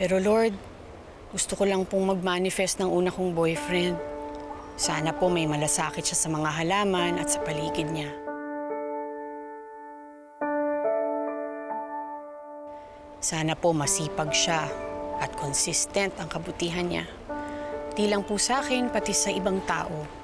Pero Lord, gusto ko lang pong mag-manifest ng una kong boyfriend. Sana po may malasakit siya sa mga halaman at sa paligid niya. Sana po masipag siya at consistent ang kabutihan niya. Di lang po sa akin, pati sa ibang tao.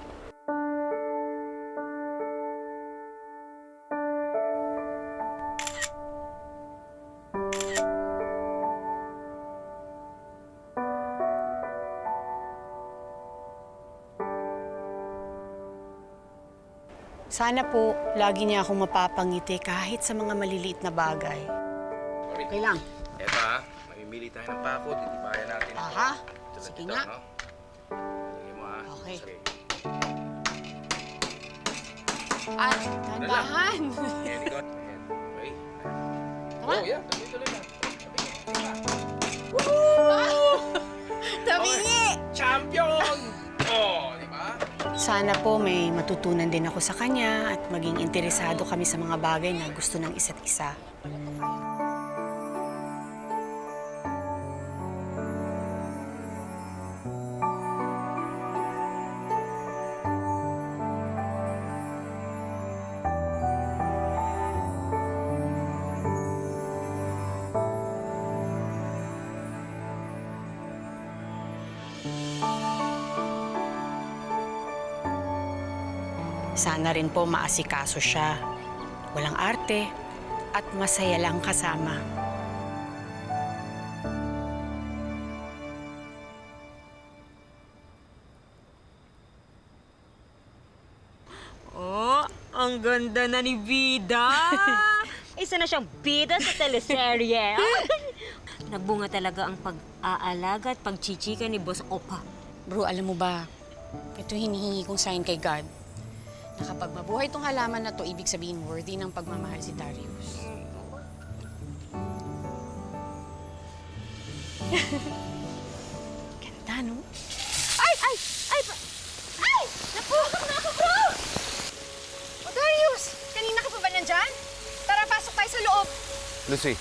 Sana po, lagi niya akong mapapangiti kahit sa mga maliliit na bagay. Okay lang. Eto ha, mamimili tayo ng pako, titibayan natin. ito. Aha, Tulad sige ito, nga. no? Sige mo ha. Okay. Sige. At, tandahan. Ayan, ikaw. Ayan. Okay. Tama? Oh, yeah. Tuloy-tuloy na. Sana po may matutunan din ako sa kanya at maging interesado kami sa mga bagay na gusto ng isa't isa. Sana rin po maasikaso siya. Walang arte at masaya lang kasama. Oh, ang ganda na ni Vida. Isa na siyang bida sa teleserye. Nagbunga talaga ang pag-aalaga at pagchichika ni Boss Opa. Bro, alam mo ba, ito hinihingi kong sign kay God. Na kapag mabuhay tong halaman na to, ibig sabihin worthy ng pagmamahal si Darius. Ganda, no? Ay! Ay! Ay! Ay! Napuhak na ako, bro! O Darius! Kanina ka pa ba nandyan? Tara, pasok tayo sa loob. Lucy.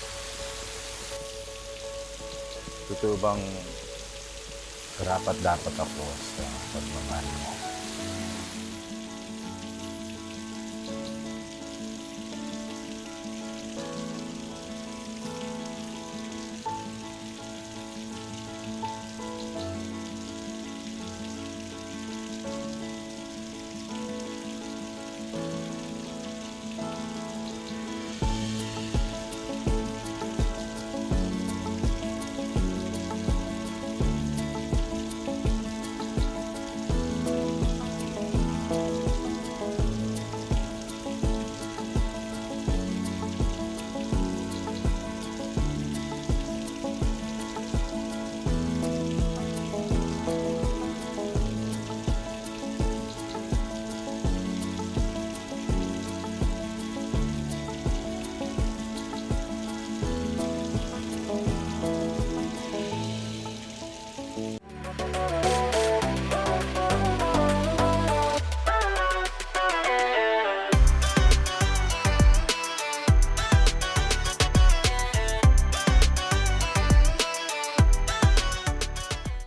Totoo bang karapat dapat ako sa pagmamahal mo?